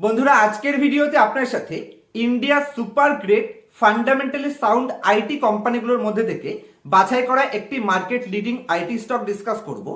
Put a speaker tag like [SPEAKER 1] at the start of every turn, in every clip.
[SPEAKER 1] বন্ধুরা, আজকের ভিডিওতে আপনার সাথে India super great fundamentally sound IT কোম্পানিগুলোর মধ্যে থেকে বাছাই করা একটি market leading IT stock discuss করব।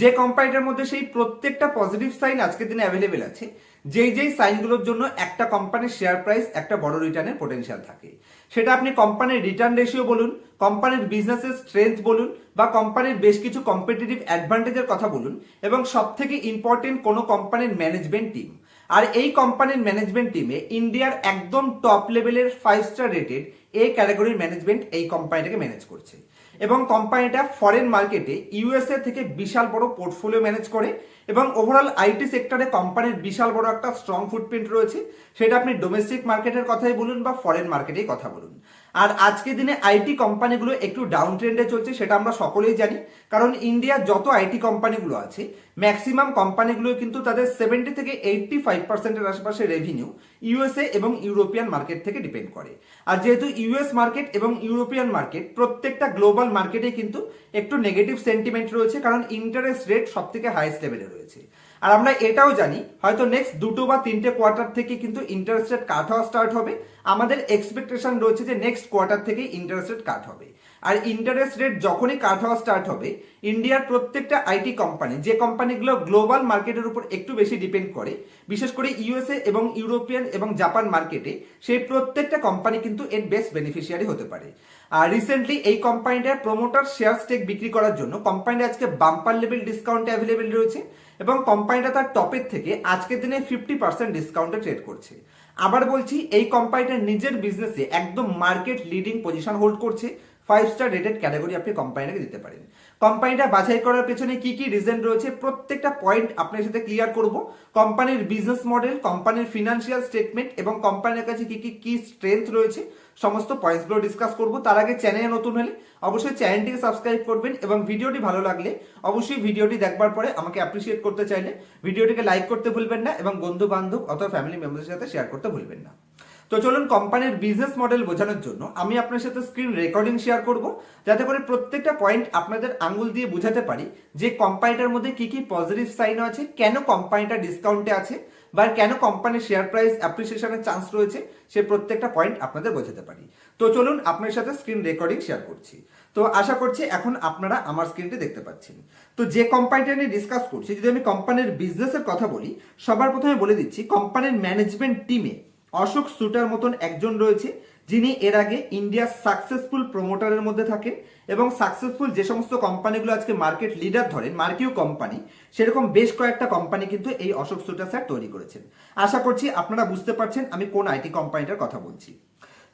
[SPEAKER 1] যে কোম্পানিটার মধ্যে সেই প্রত্যেকটা পজিটিভ সাইন আজকের দিনে অ্যাভেলেবেল আছে, যেই যেই সাইনগুলোর জন্য একটা কোম্পানির শেয়ার প্রাইস একটা বড় রিটার্নের পোটেনশিয়াল থাকে। সেটা আপনি কোম্পানির রিটার্ন রেশিও বলুন কোম্পানির বিজনেসের স্ট্রেংথ বলুন, বা কোম্পানির বেশ কিছু কম্পিটিটিভ অ্যাডভান্টেজের কথা বলুন, এবং সব থেকে ইম্পর্টেন্ট কোনো কোম্পানির ম্যানেজমেন্ট টিম আর এই কোম্পানির ম্যানেজমেন্ট টিমে ইন্ডিয়ার একদম টপ লেভেলের ফাইভ স্টার রেটেড এ ক্যাটাগরির ম্যানেজমেন্ট এই কোম্পানিটাকে ম্যানেজ করছে। এবং কোম্পানিটা ফরেন মার্কেটে ইউএসএ থেকে বিশাল বড় পোর্টফোলিও ম্যানেজ করে এবং ওভারঅল আইটি সেক্টরে কোম্পানির বিশাল বড় একটা স্ট্রং ফুটপ্রিন্ট রয়েছে। সেটা আপনি ডোমেস্টিক মার্কেটের কথাই বলুন বা ফরেন মার্কেটেই কথা বলুন। আর আজকে দিনে আইটি কোম্পানিগুলো একটু ডাউন ট্রেন্ডে চলছে, সেটা আমরা সকলেই জানি। কারণ ইন্ডিয়ার যত আইটি কোম্পানিগুলো আছে ম্যাক্সিমাম কোম্পানিগুলো কিন্তু তাদের সেভেন্টি থেকে এইটটি ফাইভ পার্সেন্টের আশেপাশে রেভিনিউ ইউএসএ এবং ইউরোপিয়ান মার্কেট থেকে ডিপেন্ড করে। আর যেহেতু ইউএস মার্কেট এবং ইউরোপিয়ান মার্কেট প্রত্যেকটা গ্লোবাল মার্কেটে কিন্তু একটু নেগেটিভ সেন্টিমেন্ট রয়েছে, কারণ ইন্টারেস্ট রেট সব থেকে হাইস্ট লেভেলে রয়েছে। আর আমরা এটাও জানি, হয়তো নেক্সট দুটো বা তিনটে কোয়ার্টার থেকে কিন্তু ইন্টারেস্ট রেট কাট হওয়া স্টার্ট হবে। আমাদের এক্সপেকটেশন রয়েছে যে নেক্সট কোয়ার্টার থেকে ইন্টারেস্ট রেট কাট হবে। আর ইন্টারেস্ট রেট যখনই কাট হওয়া স্টার্ট হবে ইন্ডিয়ার প্রত্যেকটা আইটি কোম্পানি যে কোম্পানিগুলো গ্লোবাল মার্কেটের উপর একটু বেশি ডিপেন্ড করে, বিশেষ করে ইউএসএ এবং ইউরোপিয়ান এবং জাপান মার্কেটে সেই প্রত্যেকটা কোম্পানি কিন্তু এর বেস্ট বেনিফিশিয়ারি হতে পারে। আর রিসেন্টলি এই কোম্পানিটার প্রমোটার শেয়ার স্টেক বিক্রি করার জন্য কোম্পানিটা আজকে বাম্পার লেভেল ডিসকাউন্টে অ্যাভেলেবেল রয়েছে। এবং কোম্পানিটা তার টপের থেকে আজকের দিনে ফিফটি পার্সেন্ট ডিসকাউন্টে ট্রেড করছে। আবার বলছি, এই কোম্পানিটা নিজের বিজনেসে একদম মার্কেট লিডিং পজিশন হোল্ড করছে। ফাইভ স্টার রেটেড ক্যাটাগরি আপনি কোম্পানিটাকে দিতে পারেন। কোম্পানিটা বাছাই করার পেছনে কি কি রিজন রয়েছে, প্রত্যেকটা পয়েন্ট আপনার সাথে ক্লিয়ার করব। কোম্পানির বিজনেস মডেল কোম্পানির ফিনান্সিয়াল স্টেটমেন্ট এবং কোম্পানির কাছে কি কি কি স্ট্রেংথ রয়েছে সমস্ত পয়েন্টসগুলো ডিসকাস করব। তার আগে চ্যানেলে নতুন হলে অবশ্যই চ্যানেলটিকে সাবস্ক্রাইব করবেন এবং ভিডিওটি ভালো লাগলে অবশ্যই ভিডিওটি দেখবার পরে আমাকে অ্যাপ্রিসিয়েট করতে চাইলে ভিডিওটিকে লাইক করতে ভুলবেন না এবং বন্ধু বান্ধব অথবা ফ্যামিলি মেম্বারের সাথে শেয়ার করতে ভুলবেন না। তো চলুন কোম্পানির বিজনেস মডেল বোঝানোর জন্য আমি আপনার সাথে স্ক্রিন রেকর্ডিং শেয়ার করব, যাতে করে প্রত্যেকটা পয়েন্ট আপনাদের আঙ্গুল দিয়ে বোঝাতে পারি যে কোম্পানিটার মধ্যে কি কি পজিটিভ সাইন আছে, কেন কোম্পানিটা ডিসকাউন্টে আছে বা কেন কোম্পানির শেয়ার প্রাইস অ্যাপ্রিসিয়েশনের চান্স রয়েছে? সে প্রত্যেকটা পয়েন্ট আপনাদের বোঝাতে পারি। তো চলুন আপনার সাথে স্ক্রিন রেকর্ডিং শেয়ার করছি। তো আশা করছি এখন আপনারা আমার স্ক্রিনটি দেখতে পাচ্ছেন। তো যে কোম্পানিটা নিয়ে ডিসকাস করছি, যদি আমি কোম্পানির বিজনেসের কথা বলি, সবার প্রথমে বলে দিচ্ছি কোম্পানির ম্যানেজমেন্ট টিমে অশোক সুটার মতন একজন রয়েছে। যিনি এর আগে ইন্ডিয়ার সাকসেসফুল প্রমোটারের মধ্যে থাকেন এবং সাকসেসফুল যে সমস্ত কোম্পানিগুলো আজকে মার্কেট লিডার ধরেন মার্কিউ কোম্পানি সেরকম বেশ কয়েকটা কোম্পানি কিন্তু এই অশোক সুটার স্যার তৈরি করেছেন। আশা করছি আপনারা বুঝতে পারছেন, আমি কোন আইটি কোম্পানিটার কথা বলছি।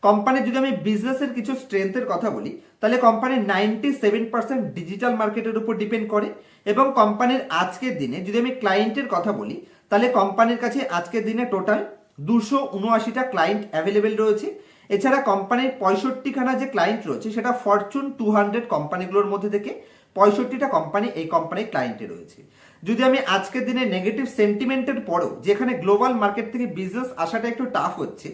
[SPEAKER 1] কোম্পানির যদি আমি বিজনেসের কিছু স্ট্রেংথের কথা বলি, তাহলে কোম্পানির নাইনটি সেভেন পার্সেন্ট ডিজিটাল মার্কেটের উপর ডিপেন্ড করে এবং কোম্পানির আজকের দিনে যদি আমি ক্লায়েন্টের কথা বলি, তাহলে কোম্পানির কাছে আজকের দিনে টোটাল দুশো উনআশিটা ক্লায়েন্ট অ্যাভেলেবেল রয়েছে এছাড়া কোম্পানির পঁয়ষট্টিখানা যে ক্লায়েন্ট রয়েছে, সেটা ফরচুন টু হান্ড্রেড কোম্পানিগুলোর মধ্যে থেকে পঁয়ষট্টিটা কোম্পানি এই কোম্পানির ক্লায়েন্টে রয়েছে। যদি আমি আজকের দিনে নেগেটিভ সেন্টিমেন্টের পরেও, যেখানে গ্লোবাল মার্কেট থেকে বিজনেস আসাটা একটু টাফ হচ্ছে,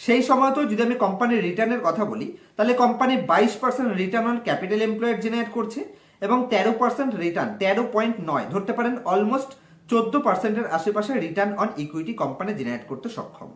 [SPEAKER 1] সেই সময়তেও যদি আমি কোম্পানির রিটার্নের কথা বলি, তাহলে কোম্পানি বাইশ percent return on capital employed generate করছে এবং তেরো পার্সেন্ট রিটার্ন তেরো পয়েন্ট নয়, ধরতে পারেন অলমোস্ট চোদ্দ পার্সেন্টের আশেপাশে return on equity company generate করতে সক্ষম।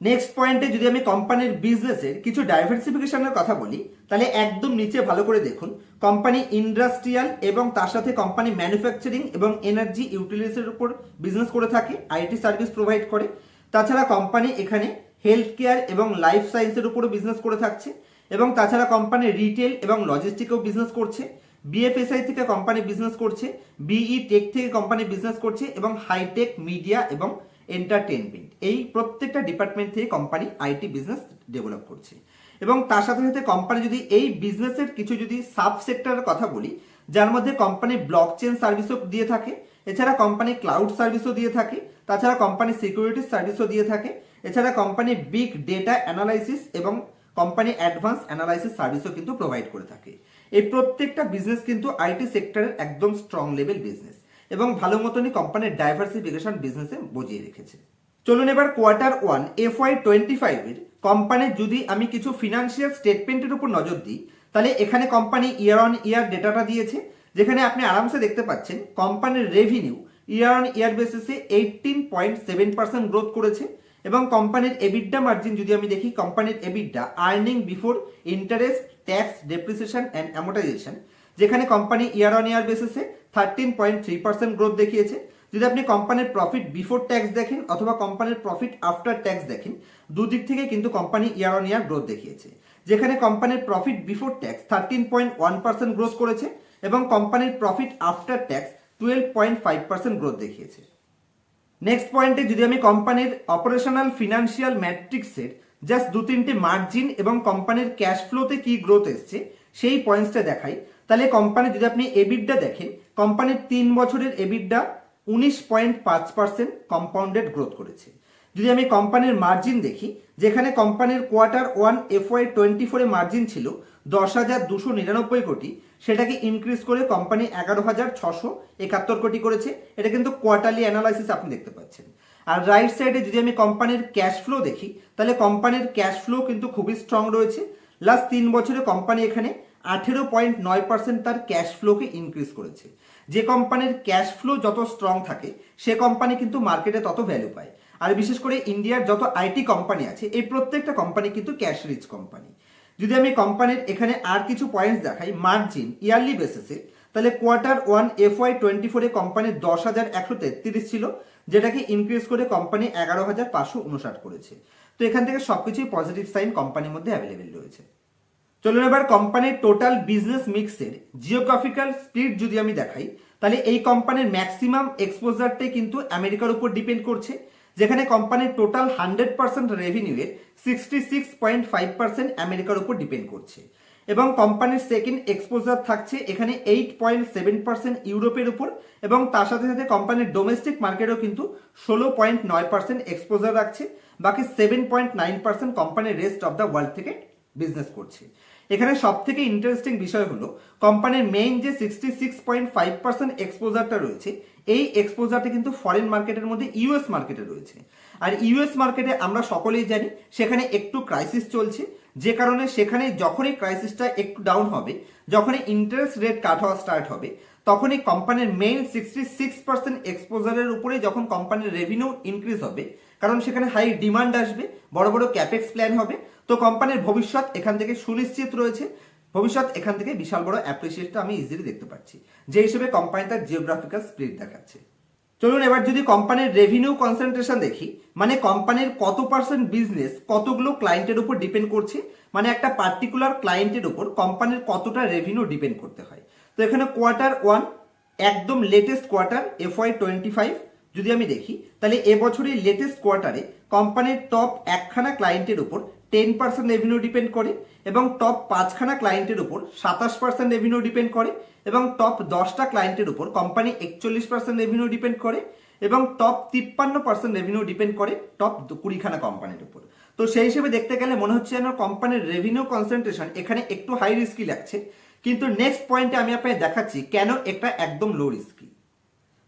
[SPEAKER 1] নেক্সট পয়েন্টে যদি আমি কোম্পানির বিজনেসের কিছু ডাইভার্সিফিকেশনের কথা বলি, তাহলে একদম নিচে ভালো করে দেখুন। কোম্পানি ইন্ডাস্ট্রিয়াল এবং তার সাথে কোম্পানি ম্যানুফ্যাকচারিং এবং এনার্জি ইউটিলিটিসের উপর বিজনেস করে থাকে আইটি সার্ভিস প্রোভাইড করে। তাছাড়া কোম্পানি এখানে হেলথ কেয়ার এবং লাইফ সায়েন্সের উপরও বিজনেস করে থাকছে এবং তাছাড়া কোম্পানি রিটেল এবং লজিস্টিকেও বিজনেস করছে। বিএফএসআই থেকে কোম্পানি বিজনেস করছে বিই টেক থেকে কোম্পানি বিজনেস করছে এবং হাইটেক মিডিয়া এবং এন্টারটেনমেন্ট এই প্রত্যেকটা ডিপার্টমেন্ট থেকে কোম্পানি আইটি বিজনেস ডেভেলপ করছে। এবং তার সাথে সাথে কোম্পানি যদি এই বিজনেসের কিছু যদি সাব সেক্টরের কথা বলি, যার মধ্যে কোম্পানি ব্লক চেন সার্ভিসও দিয়ে থাকে, এছাড়া কোম্পানি ক্লাউড সার্ভিসও দিয়ে থাকে, তাছাড়া কোম্পানি সিকিউরিটি সার্ভিসও দিয়ে থাকে, এছাড়া কোম্পানি বিগ ডেটা অ্যানালাইসিস এবং কোম্পানি অ্যাডভান্স অ্যানালাইসিস সার্ভিসও কিন্তু প্রোভাইড করে থাকে। এই প্রত্যেকটা বিজনেস কিন্তু আইটি সেক্টরের একদম স্ট্রং লেভেল বিজনেস এবং ভালো মতনই কোম্পানির ডাইভার্সিফিকেশন বিজনেসে বজিয়ে রেখেছে। চলুন এবার quarter one F Y twenty ফাইভের কোম্পানির যদি আমি কিছু ফিনান্সিয়াল স্টেটমেন্টের উপর নজর দিই, তাহলে এখানে কোম্পানি ইয়ার অন ইয়ার ডেটাটা দিয়েছে, যেখানে আপনি আরামসে দেখতে পাচ্ছেন কোম্পানির রেভিনিউ ইয়ার অন ইয়ার বেসিসে eighteen point seven percent growth করেছে এবং কোম্পানির এবিডা মার্জিন যদি আমি দেখি কোম্পানির EBITDA earning before interest tax depreciation and amortisation যেখানে কোম্পানি ইয়ার অন ইয়ার বেসিসে thirteen point three percent growth দেখিয়েছে। যদি আপনি কোম্পানির প্রফিট বিফোর ট্যাক্স দেখেন অথবা কোম্পানির প্রফিট আফটার ট্যাক্স দেখেন, দুদিক থেকে কিন্তু company year on year growth দেখিয়েছে। যেখানে কোম্পানির profit before tax thirteen point one percent growth করেছে এবং কোম্পানির profit after tax twelve point five percent growth দেখিয়েছে। নেক্সট পয়েন্টে যদি আমি কোম্পানির অপারেশনাল ফিনান্সিয়াল ম্যাট্রিক্সের জাস্ট দু তিনটে মার্জিন এবং কোম্পানির ক্যাশ ফ্লোতে কি গ্রোথ এসছে, সেই পয়েন্টসটা দেখাই। তাহলে কোম্পানি যদি আপনি এবিডটা দেখেন কোম্পানির তিন বছরের এবিডটা উনিশ পয়েন্ট পাঁচ পার্সেন্ট কম্পাউন্ডেড গ্রোথ করেছে। যদি আমি কোম্পানির মার্জিন দেখি, যেখানে কোম্পানির quarter one F FY twenty ফোরে মার্জিন ছিল দশ হাজার দুশো নিরানব্বই কোটি, সেটাকে ইনক্রিজ করে কোম্পানি এগারো হাজার ছশো একাত্তর কোটি করেছে। এটা কিন্তু কোয়ার্টারলি অ্যানালাইসিস আপনি দেখতে পাচ্ছেন। আর রাইট সাইডে যদি আমি কোম্পানির ক্যাশ ফ্লো দেখি, তাহলে কোম্পানির ক্যাশ ফ্লো কিন্তু খুবই স্ট্রং রয়েছে। লাস্ট তিন বছরে কোম্পানি এখানে আঠেরো পয়েন্ট নয় পার্সেন্ট তার ক্যাশ ফ্লোকে ইনক্রিজ করেছে। যে কোম্পানির ক্যাশ ফ্লো যত স্ট্রং থাকে, সে কোম্পানি কিন্তু মার্কেটে তত ভ্যালু পায়। আর বিশেষ করে ইন্ডিয়ার যত আইটি কোম্পানি আছে, এই প্রত্যেকটা কোম্পানি কিন্তু ক্যাশ রিচ কোম্পানি যদি আমি কোম্পানির এখানে আর কিছু পয়েন্টস দেখাই মার্জিন ইয়ারলি বেসিসে তাহলে quarter one F Y twenty ফোরে কোম্পানির দশ হাজার একশো তেত্রিশ ছিল, যেটাকে ইনক্রিজ করে কোম্পানি এগারো হাজার পাঁচশো উনষাট করেছে। তো এখান থেকে সবকিছুই পজিটিভ সাইন কোম্পানির মধ্যে অ্যাভেলেবেল রয়েছে। চলুন এবার কোম্পানির টোটাল বিজনেস মিক্সের জিওগ্রাফিক্যাল স্প্লিট যদি আমি দেখাই, তাহলে এই কোম্পানির ম্যাক্সিমাম এক্সপোজারটাই কিন্তু আমেরিকার উপর ডিপেন্ড করছে, যেখানে কোম্পানির total hundred percent রেভিনিউয়ের sixty six point five percent আমেরিকার উপর ডিপেন্ড করছে। এবং কোম্পানির সেকেন্ড এক্সপোজার থাকছে এখানে এইট পয়েন্ট সেভেন পার্সেন্ট ইউরোপের উপর, এবং তার সাথে সাথে কোম্পানির ডোমেস্টিক মার্কেটও কিন্তু ষোলো পয়েন্ট নয় পার্সেন্ট এক্সপোজার রাখছে, বাকি সেভেন পয়েন্ট নাইন পার্সেন্ট কোম্পানির রেস্ট অফ দ্য ওয়ার্ল্ড থেকে বিজনেস করছে। এখানে সব থেকে ইন্টারেস্টিং বিষয় হলো কোম্পানির মেইন যে sixty six point five percent এক্সপোজারটা রয়েছে, এই এক্সপোজারটা কিন্তু ফরেন মার্কেটের মধ্যে ইউএস মার্কেটে রয়েছে। আর ইউএস মার্কেটে আমরা সকলেই জানি, সেখানে একটু ক্রাইসিস চলছে, যে কারণে সেখানে যখনই ক্রাইসিসটা একটু ডাউন হবে, যখনই ইন্টারেস্ট রেট কাট হওয়া স্টার্ট হবে, তখনই কোম্পানির মেইন সিক্সটি সিক্স পার্সেন্ট এক্সপোজারের উপরে যখন কোম্পানির রেভিনিউ ইনক্রিজ হবে, কারণ সেখানে হাই ডিমান্ড আসবে, বড় বড় ক্যাপেক্স প্ল্যান হবে তো কোম্পানির ভবিষ্যৎ এখান থেকে সুনিশ্চিত রয়েছে। ভবিষ্যৎ এখান থেকে বিশাল বড় অ্যাপ্রিসিয়েটটা আমি ইজিলি দেখতে পাচ্ছি। যে হিসেবে কোম্পানি তার জিওগ্রাফিক্যাল স্প্লিট দেখাচ্ছে। চলুন এবার যদি কোম্পানির রেভিনিউ কনসেন্ট্রেশন দেখি মানে কোম্পানির কত পার্সেন্ট বিজনেস কতগুলো ক্লায়েন্টের উপর ডিপেন্ড করছে মানে একটা পার্টিকুলার ক্লায়েন্টের উপর কোম্পানির কতটা রেভিনিউ ডিপেন্ড করতে হয়। তো এখানে কোয়ার্টার ওয়ান একদম latest quarter F Y twenty five যদি আমি দেখি, তাহলে এবছরই লেটেস্ট কোয়ার্টারে কোম্পানির টপ একখানা ক্লায়েন্টের উপর টেন পার্সেন্ট রেভিনিউ ডিপেন্ড করে এবং টপ পাঁচখানা ক্লায়েন্টের উপর সাতাশ পার্সেন্ট রেভিনিউ ডিপেন্ড করে এবং টপ দশটা ক্লায়েন্টের উপর কোম্পানি একচল্লিশ পার্সেন্ট রেভিনিউ ডিপেন্ড করে এবং টপ তিপ্পান্ন পার্সেন্ট রেভিনিউ ডিপেন্ড করে টপ কুড়িখানা কোম্পানির উপর। তো সেই হিসেবে দেখতে গেলে মনে হচ্ছে যেন কোম্পানির রেভিনিউ কনসেন্ট্রেশন এখানে একটু হাই রিস্কি লাগছে, কিন্তু নেক্সট পয়েন্টে আমি আপনাকে দেখাচ্ছি কেন এটা একদম লো রিস্কি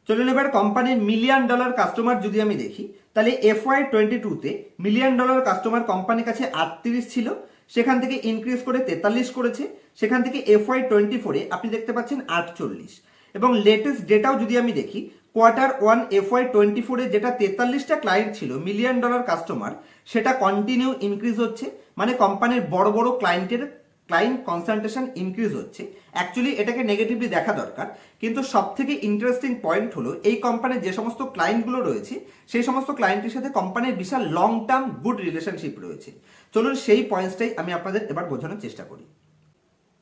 [SPEAKER 1] চলুন এবার কোম্পানির মিলিয়ন ডলার কাস্টমার যদি আমি দেখি তাহলে এফ ওয়াই টোয়েন্টি টুতে মিলিয়ন ডলার কাস্টমার কোম্পানির কাছে আটত্রিশ ছিল, সেখান থেকে ইনক্রিজ করে তেতাল্লিশ করেছে, সেখান থেকে এফ ওয়াই টোয়েন্টি ফোরে আপনি দেখতে পাচ্ছেন আটচল্লিশ। এবং লেটেস্ট ডেটাও যদি আমি দেখি quarter one F Y twenty ফোরে যেটা তেতাল্লিশটা ক্লায়েন্ট ছিল মিলিয়ন ডলার কাস্টমার সেটা কন্টিনিউ ইনক্রিজ হচ্ছে মানে কোম্পানির বড় বড় ক্লায়েন্টের ক্লায়েন্ট কনসেন্ট্রেশন ইনক্রিজ হচ্ছে অ্যাকচুয়ালি এটাকে নেগেটিভলি দেখা দরকার। কিন্তু সব থেকে ইন্টারেস্টিং পয়েন্ট হলো, এই কোম্পানির যে সমস্ত ক্লায়েন্টগুলো রয়েছে, সেই সমস্ত ক্লায়েন্টের সাথে কোম্পানির বিশাল লং টার্ম গুড রিলেশনশিপ রয়েছে। চলুন সেই পয়েন্টসটাই আমি আপনাদের এবার বোঝানোর চেষ্টা করি।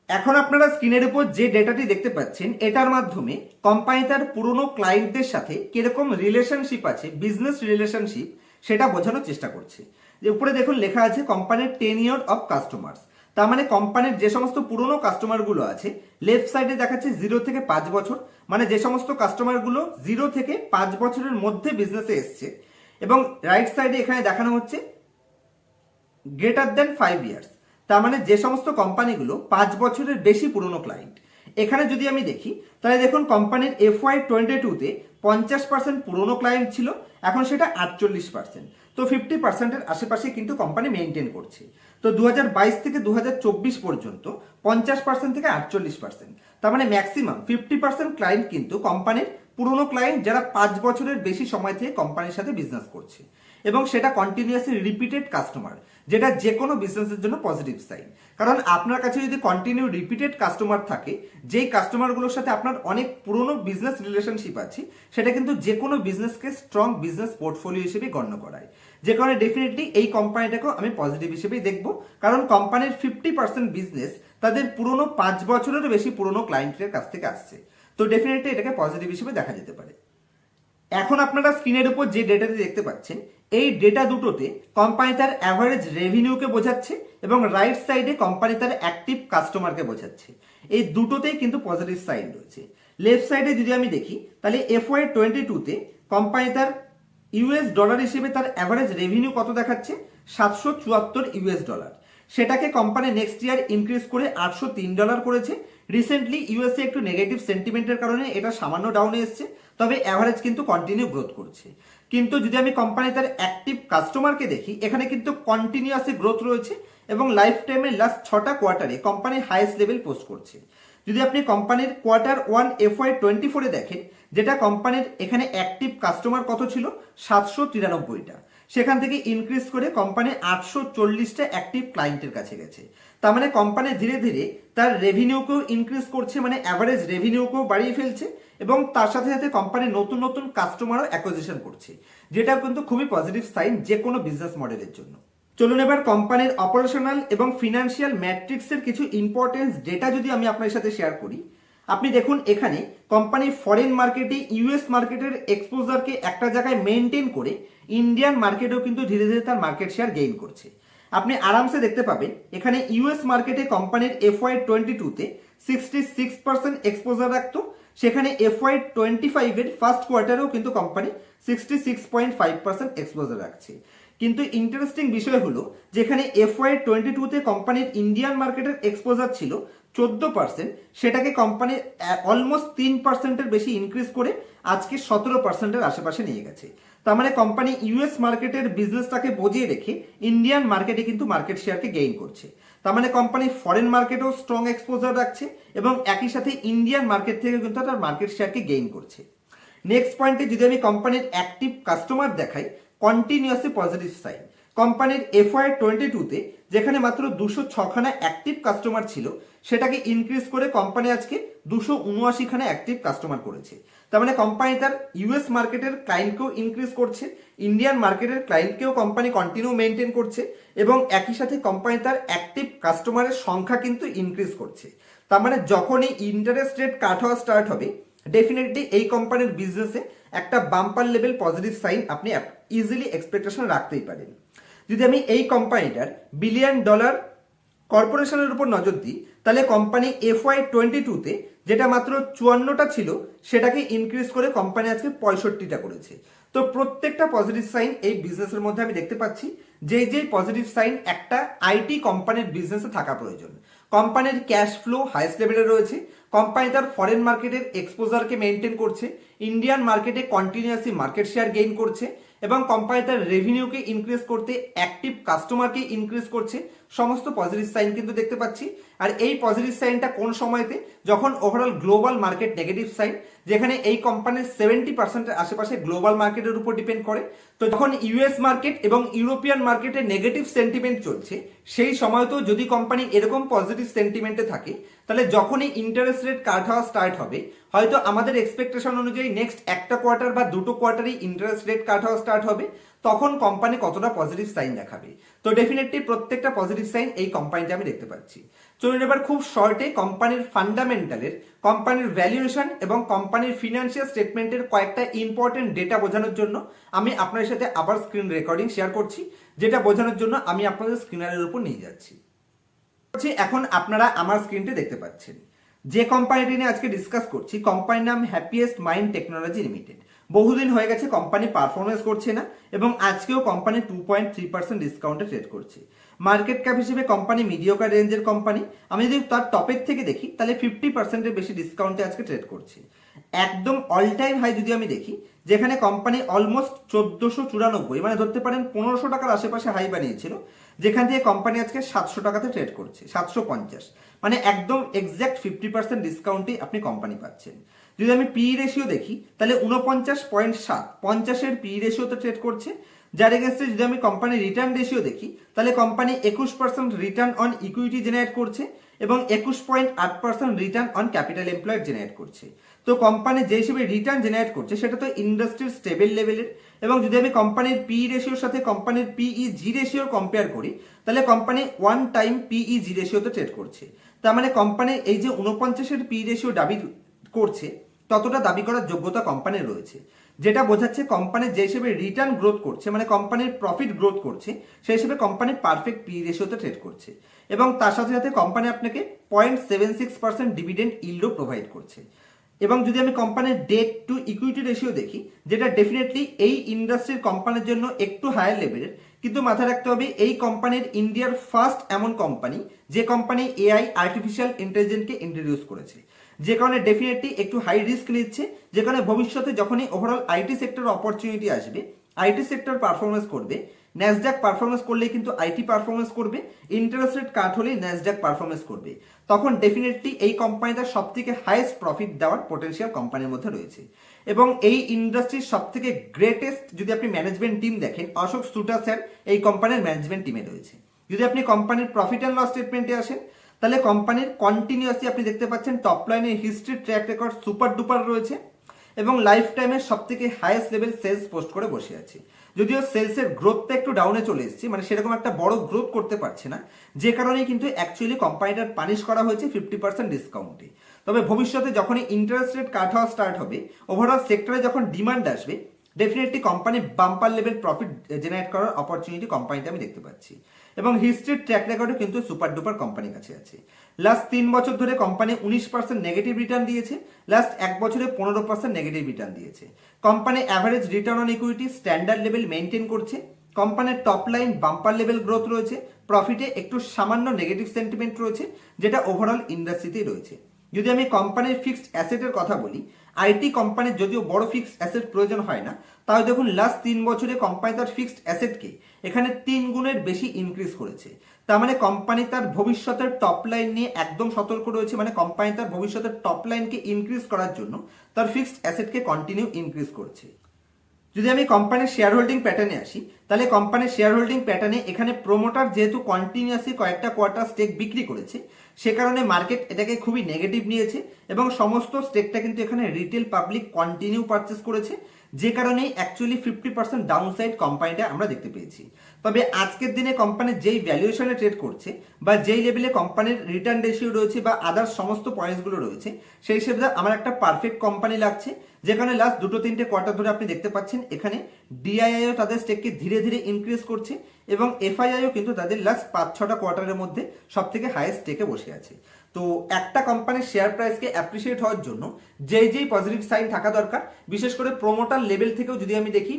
[SPEAKER 1] এখন আপনারা স্ক্রিনের উপর যে ডেটাটি দেখতে পাচ্ছেন, এটার মাধ্যমে কোম্পানি তার পুরনো ক্লায়েন্টদের সাথে কীরকম রিলেশনশিপ আছে বিজনেস রিলেশনশিপ সেটা বোঝানোর চেষ্টা করছে। যে উপরে দেখুন লেখা আছে কোম্পানির টেন ইয়ার অফ কাস্টমার্স তার মানে কোম্পানির যে সমস্ত পুরনো কাস্টমারগুলো আছে লেফট সাইডে দেখাচ্ছে জিরো থেকে পাঁচ বছর। মানে যে সমস্ত কাস্টমারগুলো জিরো থেকে পাঁচ বছরের মধ্যে বিজনেসে এসছে। এবং রাইট সাইডে এখানে দেখানো হচ্ছে গ্রেটার দেন ফাইভ ইয়ার্স তার মানে যে সমস্ত কোম্পানিগুলো পাঁচ বছরের বেশি পুরনো ক্লায়েন্ট এখানে যদি আমি দেখি, তাহলে দেখুন কোম্পানির এফ ওয়াই টোয়েন্টি টুতে পঞ্চাশ পার্সেন্ট পুরনো ক্লায়েন্ট ছিল, এখন সেটা আটচল্লিশ পার্সেন্ট তো ফিফটি পার্সেন্টের আশেপাশে কিন্তু কোম্পানি মেনটেন করছে। তো দু থেকে দু পর্যন্ত পঞ্চাশ পার্সেন্ট থেকে আটচল্লিশ পার্সেন্ট তার মানে ম্যাক্সিমাম ফিফটি পার্সেন্ট ক্লায়েন্ট কিন্তু কোম্পানির পুরনো ক্লায়েন্ট যারা পাঁচ বছরের বেশি সময় থেকে কোম্পানির সাথে বিজনেস করছে। এবং সেটা কন্টিনিউয়াসলি রিপিটেড কাস্টমার যেটা যে কোনো বিজনেসের জন্য পজিটিভ সাইন কারণ আপনার কাছে যদি কন্টিনিউ রিপিটেড কাস্টমার থাকে, যেই কাস্টমারগুলোর সাথে আপনার অনেক পুরনো বিজনেস রিলেশনশিপ আছে, সেটা কিন্তু যে কোনো বিজনেসকে স্ট্রং বিজনেস পোর্টফোলিও হিসেবে গণ্য করায়। যে কারণে ডেফিনেটলি এই কোম্পানিটাকেও আমি পজিটিভ হিসেবেই দেখব। কারণ কোম্পানির ফিফটি পার্সেন্ট বিজনেস তাদের পুরনো পাঁচ বছরেরও বেশি পুরনো ক্লায়েন্টের কাছ থেকে আসছে। তো ডেফিনেটলি এটাকে পজিটিভ হিসেবে দেখা যেতে পারে। এখন আপনারা স্ক্রিনের উপর যে ডেটাটি দেখতে পাচ্ছেন, এই ডেটা দুটোতে কোম্পানি তার অ্যাভারেজ রেভিনিউকে বোঝাচ্ছে এবং রাইট সাইডে কোম্পানি তার অ্যাক্টিভ কাস্টমারকে বোঝাচ্ছে। এই দুটোতেই কিন্তু পজিটিভ সাইন রয়েছে। লেফট সাইডে যদি আমি দেখি, তাহলে এফ ওয়াই টোয়েন্টি টুতে কোম্পানি তার ইউএস ডলার হিসেবে তার অ্যাভারেজ রেভিনিউ কত দেখাচ্ছে? সাতশো চুয়াত্তর ইউএস ডলার সেটাকে কোম্পানি নেক্সট ইয়ার ইনক্রিজ করে আটশো তিন ডলার করেছে। রিসেন্টলি ইউএসএ একটু নেগেটিভ সেন্টিমেন্টের কারণে এটা সামান্য ডাউনে এসছে, তবে অ্যাভারেজ কিন্তু কন্টিনিউ গ্রোথ করছে। কিন্তু যদি আমি কোম্পানি তার অ্যাক্টিভ কাস্টমারকে দেখি, এখানে কিন্তু কন্টিনিউয়াসলি গ্রোথ রয়েছে এবং লাইফ টাইমের লাস্ট ছটা কোয়ার্টারে কোম্পানি হাইয়েস্ট লেভেল পোস্ট করছে। যদি আপনি কোম্পানির quarter one F Y twenty ফোরে দেখেন, যেটা কোম্পানির এখানে অ্যাক্টিভ কাস্টমার কত ছিল? সাতশো তিরানব্বইটা। সেখান থেকে ইনক্রিজ করে কোম্পানি আটশো চল্লিশটা অ্যাক্টিভ ক্লায়েন্টের কাছে গেছে। তার মানে কোম্পানি ধীরে ধীরে তার রেভিনিউকেও ইনক্রিজ করছে মানে অ্যাভারেজ রেভিনিউকেও বাড়িয়ে ফেলছে এবং তার সাথে সাথে কোম্পানি নতুন নতুন কাস্টমারও অ্যাকোজিশন করছে। যেটা কিন্তু খুবই পজিটিভ সাইন যে কোনো বিজনেস মডেলের জন্য। চলুন এবার কোম্পানির অপারেশনাল এবং ফিনান্সিয়াল ম্যাট্রিক্সের কিছু ইম্পর্টেন্স ডেটা যদি আমি আপনার সাথে শেয়ার করি, আপনি দেখুন এখানে কোম্পানি ফরেন মার্কেটে ইউএস মার্কেটের এক্সপোজারকে একটা জায়গায় মেনটেন করে ইন্ডিয়ান মার্কেটেও কিন্তু ধীরে ধীরে তার মার্কেট শেয়ার গেইন করছে। আপনি আরামসে দেখতে পাবেন, এখানে ইউএস মার্কেটে কোম্পানির এফ ওয়াই টোয়েন্টি টুতে সিক্সটি সিক্স পার্সেন্ট এক্সপোজার রাখতো, সেখানে এফ ওয়াই টোয়েন্টি ফাইভের ফার্স্ট কোয়ার্টারেও কিন্তু company sixty six point five percent exposure রাখছে। কিন্তু ইন্টারেস্টিং বিষয় হলো, যেখানে এফ ওয়াই টোয়েন্টি টুতে কোম্পানির ইন্ডিয়ান মার্কেটের এক্সপোজার ছিল চোদ্দ পার্সেন্ট সেটাকে কোম্পানি অলমোস্ট তিন পার্সেন্টের বেশি ইনক্রিজ করে আজকে সতেরো পার্সেন্টের আশেপাশে নিয়ে গেছে। তার মানে কোম্পানি ইউএস মার্কেটের বিজনেসটাকে বজিয়ে রেখে ইন্ডিয়ান মার্কেটে কিন্তু মার্কেট শেয়ারকে গেইন করছে। তার মানে কোম্পানি ফরেন মার্কেটেও স্ট্রং এক্সপোজার রাখছে এবং একই সাথে ইন্ডিয়ান মার্কেট থেকে কিন্তু তার মার্কেট শেয়ারকে গেইন করছে। নেক্সট পয়েন্টে যদি আমি কোম্পানির অ্যাক্টিভ কাস্টমার দেখাই কন্টিনিউয়াসলি পজিটিভ সাইন কোম্পানির এফআই টোয়েন্টি টুতে যেখানে মাত্র দুশো ছখানা অ্যাক্টিভ কাস্টমার ছিল, সেটাকে ইনক্রিজ করে কোম্পানি আজকে দুশো উনআশিখানা অ্যাক্টিভ কাস্টমার করেছে। তার মানে কোম্পানি তার ইউএস মার্কেটের ক্লায়েন্টকেও ইনক্রিজ করছে ইন্ডিয়ান মার্কেটের ক্লায়েন্টকেও কোম্পানি কন্টিনিউ মেনটেন করছে, এবং একই সাথে কোম্পানি তার অ্যাক্টিভ কাস্টমারের সংখ্যা কিন্তু ইনক্রিজ করছে। তার মানে যখনই ইন্টারেস্ট রেট কাট হওয়া স্টার্ট হবে ডেফিনেটলি এই কোম্পানির বিজনেসে একটা বাম্পার লেভেল পজিটিভ সাইন আপনি ইজিলি এক্সপেকটেশন রাখতেই পারেন। যদি আমি এই কোম্পানিটার বিলিয়ন ডলার কর্পোরেশনের উপর নজর দিই, তাহলে কোম্পানি এফ ওয়াই টোয়েন্টি টুতে যেটা মাত্র চুয়ান্নটা ছিল, সেটাকে ইনক্রিজ করে কোম্পানি আজকে পঁয়ষট্টিটা করেছে। তো প্রত্যেকটা পজিটিভ সাইন এই বিজনেসের মধ্যে আমি দেখতে পাচ্ছি যে যে পজিটিভ সাইন একটা আইটি কোম্পানির বিজনেসে থাকা প্রয়োজন। কোম্পানির ক্যাশ ফ্লো হাইস্ট লেভেলে রয়েছে কোম্পানি তার ফরেন মার্কেটের এক্সপোজারকে মেনটেন করছে ইন্ডিয়ান মার্কেটে কন্টিনিউয়াসলি মার্কেট শেয়ার গেইন করছে এবং কোম্পানি তার রেভিনিউকে ইনক্রিজ করতে অ্যাক্টিভ কাস্টমারকে ইনক্রিজ করছে। সমস্ত পজিটিভ সাইন কিন্তু দেখতে পাচ্ছি। আর এই পজিটিভ সাইনটা কোন সময়তে? যখন overall global market negative sign যেখানে এই কোম্পানির সেভেন্টি পার্সেন্টের আশেপাশে গ্লোবাল মার্কেটের উপর ডিপেন্ড করে। তো যখন ইউএস মার্কেট এবং ইউরোপিয়ান মার্কেটে নেগেটিভ সেন্টিমেন্ট চলছে, সেই সময়তেও যদি কোম্পানি এরকম পজিটিভ সেন্টিমেন্টে থাকে, তাহলে যখনই ইন্টারেস্ট রেট কাট হওয়া স্টার্ট হবে হয়তো আমাদের এক্সপেকটেশন অনুযায়ী নেক্সট একটা কোয়ার্টার বা দুটো কোয়ার্টারই ইন্টারেস্ট রেট কাট হওয়া স্টার্ট হবে, তখন কোম্পানি কতটা পজিটিভ সাইন দেখাবে। তো ডেফিনেটলি প্রত্যেকটা পজিটিভ সাইন এই কোম্পানিতে আমি দেখতে পাচ্ছি। চলুন এবার খুব শর্টে কোম্পানির ফান্ডামেন্টালের কোম্পানির ভ্যালুয়েশন এবং কোম্পানির ফিনান্সিয়াল স্টেটমেন্টের কয়েকটা ইম্পর্টেন্ট ডেটা বোঝানোর জন্য আমি আপনাদের সাথে আবার স্ক্রিন রেকর্ডিং শেয়ার করছি, যেটা বোঝানোর জন্য আমি আপনাদের স্ক্রিনারের উপর নিয়ে যাচ্ছি। এখন আপনারা আমার স্ক্রিনটি দেখতে পাচ্ছেন। যে কোম্পানিটি নিয়ে আজকে ডিসকাস করছি কোম্পানির নাম হ্যাপিয়েস্ট মাইন্ড টেকনোলজি লিমিটেড বহুদিন হয়ে গেছে কোম্পানি পারফরমেন্স করছে না এবং আজকেও company two point three percent ডিসকাউন্টে ট্রেড করছে। মার্কেট ক্যাপ হিসেবে কোম্পানি মিডিওকার রেঞ্জের কোম্পানি আমি যদি তার টপের থেকে দেখি, তাহলে ফিফটি পার্সেন্টের বেশি ডিসকাউন্টে আজকে ট্রেড করছে। একদম অল টাইম হাই যদি আমি দেখি, যেখানে কোম্পানি অলমোস্ট চোদ্দোশো চুরানব্বই মানে ধরতে পারেন পনেরোশো টাকার আশেপাশে হাই বানিয়েছিল, যেখান থেকে কোম্পানি আজকে সাতশো টাকাতে ট্রেড করছে, সাতশো পঞ্চাশ। মানে একদম এক্স্যাক্ট ফিফটি পার্সেন্ট ডিসকাউন্টে আপনি কোম্পানি পাচ্ছেন। যদি আমি পি রেশিও দেখি, তাহলে উনপঞ্চাশ পয়েন্ট সাত, পঞ্চাশের পি রেশিওতে ট্রেড করছে। যার এগেনস্টে যদি আমি কোম্পানি রিটার্ন রেশিও দেখি, তাহলে কোম্পানি একুশ percent return on equity generate করছে এবং একুশ পয়েন্ট আট percent return on capital employed generate করছে। তো কোম্পানি যে হিসেবে রিটার্ন জেনারেট করছে, সেটা তো ইন্ডাস্ট্রির স্টেবল লেভেলের এবং যদি আমি কোম্পানির পি রেশিওর সাথে কোম্পানির পিই জি রেশিও কম্পেয়ার করি, তাহলে company one time PE G রেশিওতে trade করছে। তার মানে কোম্পানি এই যে উনপঞ্চাশের পি রেশিও দাবি করছে, ততটা দাবি করার যোগ্যতা কোম্পানির রয়েছে। যেটা বোঝাচ্ছে কোম্পানি যে হিসেবে রিটার্ন গ্রোথ করছে মানে কোম্পানির প্রফিট গ্রোথ করছে, সেই হিসেবে কোম্পানি পারফেক্ট পি রেশিওতে ট্রেড করছে। এবং তার সাথে সাথে কোম্পানি আপনাকে point seven six percent dividend ইল্ডও provide করছে। এবং যদি আমি কোম্পানির ডেট টু ইকুইটি রেশিও দেখি, যেটা ডেফিনেটলি এই ইন্ডাস্ট্রির কোম্পানির জন্য একটু হায়ার লেভেলের কিন্তু মাথায় রাখতে হবে এই কোম্পানির ইন্ডিয়ার ফার্স্ট এমন কোম্পানি যে কোম্পানি এআই আর্টিফিশিয়াল ইন্টেলিজেন্সকে ইন্ট্রোডিউস করেছে। যে কারণে ডেফিনেটলি একটু হাই রিস্ক নিচ্ছে, যে কারণে ভবিষ্যতে যখনই ওভারঅল আইটি সেক্টর অপরচুনিটি আসবে আইটি সেক্টর পারফরমেন্স করবে ন্যাসডাক পারফরমেন্স করলেই কিন্তু আইটি পারফরমেন্স করবে ইন্টারেস্ট রেট কাট হলেই ন্যাসডাক পারফরমেন্স করবে। তখন ডেফিনেটলি এই কোম্পানিটা সব থেকে হাইয়েস্ট প্রফিট দেওয়ার পোটেন্সিয়াল কোম্পানির মধ্যে রয়েছে। এবং এই ইন্ডাস্ট্রির সব থেকে গ্রেটেস্ট যদি আপনি ম্যানেজমেন্ট টিম দেখেন, অশোক সুটা স্যার এই কোম্পানির ম্যানেজমেন্ট টিমে রয়েছে। যদি আপনি কোম্পানির প্রফিট অ্যান্ড লস স্টেটমেন্টে আসেন, তাহলে কোম্পানির কন্টিনিউয়াসলি আপনি দেখতে পাচ্ছেন টপ লাইনের history track record super duper রয়েছে এবং লাইফ টাইমের সব থেকে হাইয়েস্ট লেভেল সেলস পোস্ট করে বসে আছে। যদিও সেলসের গ্রোথটা একটু ডাউনে চলে এসেছে মানে সেরকম একটা বড় গ্রোথ করতে পারছে না, যে কারণে কিন্তু অ্যাকচুয়ালি কোম্পানিটার পানিশ করা হয়েছে ফিফটি পার্সেন্ট ডিসকাউন্টে তবে ভবিষ্যতে যখনই ইন্টারেস্ট রেট কাট হওয়া স্টার্ট হবে ওভারঅল সেক্টরে যখন ডিমান্ড আসবে definitely company bumper level profit generate করার অপরচুনিটি কোম্পানিতে আমি দেখতে পাচ্ছি। এবং হিস্ট্রির ট্র্যাক রেকর্ডও কিন্তু সুপার ডুপার কোম্পানির কাছে আছে। লাস্ট তিন বছর ধরে কোম্পানি উনিশ পার্সেন্ট নেগেটিভ রিটার্ন দিয়েছে। লাস্ট এক বছরে পনেরো পার্সেন্ট নেগেটিভ রিটার্ন দিয়েছে। Company average return on equity standard level maintain করছে। কোম্পানির top line bumper level growth রয়েছে। প্রফিটে একটু সামান্য নেগেটিভ সেন্টিমেন্ট রয়েছে, যেটা ওভারঅল ইন্ডাস্ট্রিতেই রয়েছে। যদি আমি কোম্পানির ফিক্সড অ্যাসেটের কথা বলি আইটি কোম্পানির যদিও বড় ফিক্সড অ্যাসেট প্রয়োজন হয় না, তাও দেখুন লাস্ট তিন বছরে কোম্পানি তার ফিক্সড অ্যাসেটকে এখানে তিন গুণের বেশি ইনক্রিজ করেছে। তার মানে কোম্পানি তার ভবিষ্যতের টপ লাইন নিয়ে একদম সতর্ক রয়েছে মানে কোম্পানি তার ভবিষ্যতের টপ লাইনকে ইনক্রিজ করার জন্য তার ফিক্সড অ্যাসেটকে কন্টিনিউ ইনক্রিজ করছে। যদি আমি কোম্পানির শেয়ার হোল্ডিং প্যাটার্নে আসি, তাহলে কোম্পানির শেয়ার হোল্ডিং প্যাটার্নে এখানে প্রোমোটার যেহেতু কন্টিনিউয়াসলি কয়েকটা কোয়ার্টার স্টেক বিক্রি করেছে সে কারণে মার্কেট এটাকে খুবই নেগেটিভ নিয়েছে এবং সমস্ত স্টেকটা কিন্তু এখানে রিটেল পাবলিক কন্টিনিউ পারচেস করেছে। যে কারণে actually fifty percent down side কোম্পানিটা আমরা দেখতে পেয়েছি। তবে আজকের দিনে কোম্পানি যেই ভ্যালুয়েশনে ট্রেড করছে বা যেই লেভেলে কোম্পানির রিটার্ন রেশিও রয়েছে বা আদার্স সমস্ত পয়েন্টসগুলো রয়েছে, সেই হিসেবে আমার একটা পারফেক্ট কোম্পানি লাগছে, যেখানে লাস্ট দুটো তিনটে কোয়ার্টার ধরে আপনি দেখতে পাচ্ছেন, এখানে ডিআইআইও তাদের স্টেককে ধীরে ধীরে ইনক্রিজ করছে এবং এফআইআইও কিন্তু তাদের লাস্ট পাঁচ ছটা কোয়ার্টারের মধ্যে সব থেকে হাইয়েস্ট স্টেকে বসে আছে। তো একটা কোম্পানির শেয়ার প্রাইসকে অ্যাপ্রিসিয়েট হওয়ার জন্য যেই যেই পজিটিভ সাইন থাকা দরকার, বিশেষ করে প্রোমোটার লেভেল থেকেও যদি আমি দেখি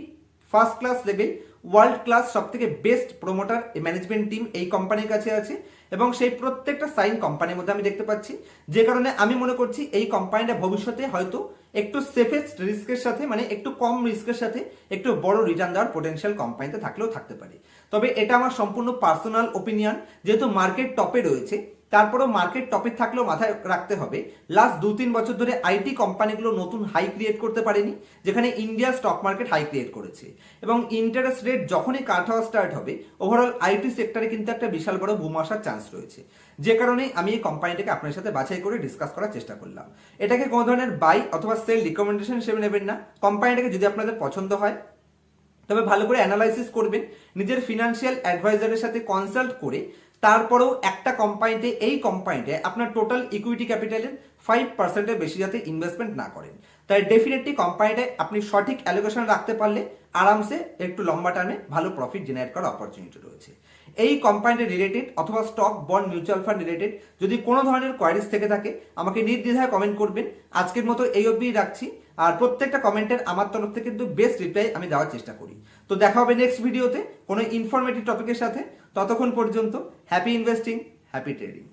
[SPEAKER 1] first class level world class সব থেকে বেস্ট প্রোমোটার ম্যানেজমেন্ট টিম এই কোম্পানির কাছে আছে এবং সেই প্রত্যেকটা সাইন কোম্পানির মধ্যে আমি দেখতে পাচ্ছি। যে কারণে আমি মনে করছি এই কোম্পানিটা ভবিষ্যতে হয়তো একটু সেফেস্ট রিস্কের সাথে মানে একটু কম রিস্কের সাথে একটু বড় রিটার্ন দেওয়ার পোটেনশিয়াল কোম্পানিতে থাকলেও থাকতে পারে। তবে এটা আমার সম্পূর্ণ পার্সোনাল ওপিনিয়ন যেহেতু মার্কেট টপে রয়েছে তারপরেও মার্কেট টপিক থাকলেও মাথায় রাখতে হবে। লাস্ট দু তিন বছর ধরে আইটি কোম্পানিগুলো নতুন হাই ক্রিয়েট করতে পারেনি, যেখানে India stock market high create করেছে। এবং ইন্টারেস্ট রেট যখনই কাট হওয়া স্টার্ট হবে ওভারঅল আইটি সেক্টরে কিন্তু একটা বিশাল বড় বুম আসার চান্স রয়েছে। যে কারণে আমি এই কোম্পানিটাকে আপনার সাথে বাছাই করে ডিসকাস করার চেষ্টা করলাম। এটাকে কোনো ধরনের বাই অথবা সেল রিকমেন্ডেশন হিসেবে নেবেন না। কোম্পানিটাকে যদি আপনাদের পছন্দ হয় তবে ভালো করে অ্যানালাইসিস করবেন, নিজের ফিনান্সিয়াল অ্যাডভাইজারের সাথে কনসাল্ট করে, তারপরেও একটা কোম্পানিতে এই কোম্পানিতে আপনার টোটাল ইকুইটি ক্যাপিটালের ফাইভ পার্সেন্টের বেশি যাতে ইনভেস্টমেন্ট না করেন। তাই ডেফিনেটলি কোম্পানিটায় আপনি সঠিক অ্যালোকেশন রাখতে পারলে আরামসে একটু লম্বা টার্মে ভালো প্রফিট জেনারেট করার অপরচুনিটি রয়েছে। এই কোম্পানিটা রিলেটেড অথবা stock bond mutual fund related যদি কোনো ধরনের কোয়ারিজ থেকে থাকে, আমাকে নির্দ্বিধায় কমেন্ট করবেন। আজকের মতো এই অবধি রাখছি। আর প্রত্যেকটা কমেন্টের আমার তরফ থেকে কিন্তু বেস্ট রিপ্লাই আমি দেওয়ার চেষ্টা করি। তো দেখা হবে নেক্সট ভিডিওতে কোনো ইনফরমেটিভ টপিকের সাথে। ততক্ষণ পর্যন্ত হ্যাপি ইনভেস্টিং হ্যাপি ট্রেডিং